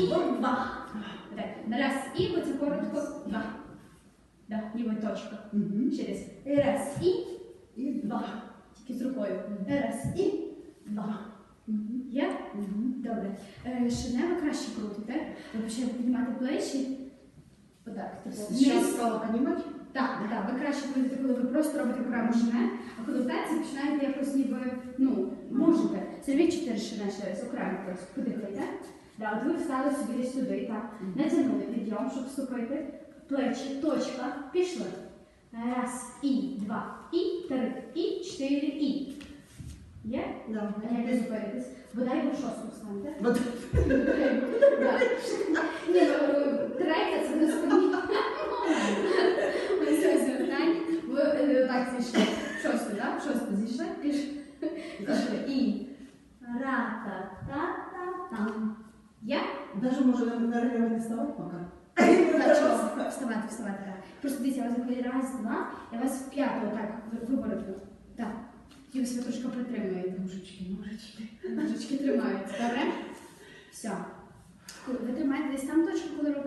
і два. Так, раз і, бо це коротко, два. Да, ніби точка. Ще раз. Раз і І два. Тільки з рукою. Раз і два. Є? Добре. Е, Шине ви краще крутите. Ви почнете піднімати плечі. Отак. Типу, Сейчас стало понимать? Так, так, ви краще будете, коли ви просто робите окремо шине, а коли в починаєте якось ніби, ну, можете. Зробіть чотири шине ще раз, окремо просто подихайте. Да, от ви встали собі десь туди, так. Натягнули підйом, щоб вступити. Плечі, точка, пішли. Раз, і, два, і, три, і, чотири, і. Є? Да. А як ви зупинитесь? Бодай ви в шосту. Да. Ні, ну, третя це не спині. Ось ось питання. Ви е, так зійшли. Шосту, так? Шосту зійшли? Пішли. І. Ра-та-та-та-там. Даже на наверное, не вставать пока. Так? Вставати, вставати, так. Просто дивіться, я вас коли раз, два, я вас в п'яту так виборотну. Так. І ви себе трошки притримуєте. Ножички, ножички. Ножички тримаються, добре? Все. Ви тримаєте десь там точку, коли.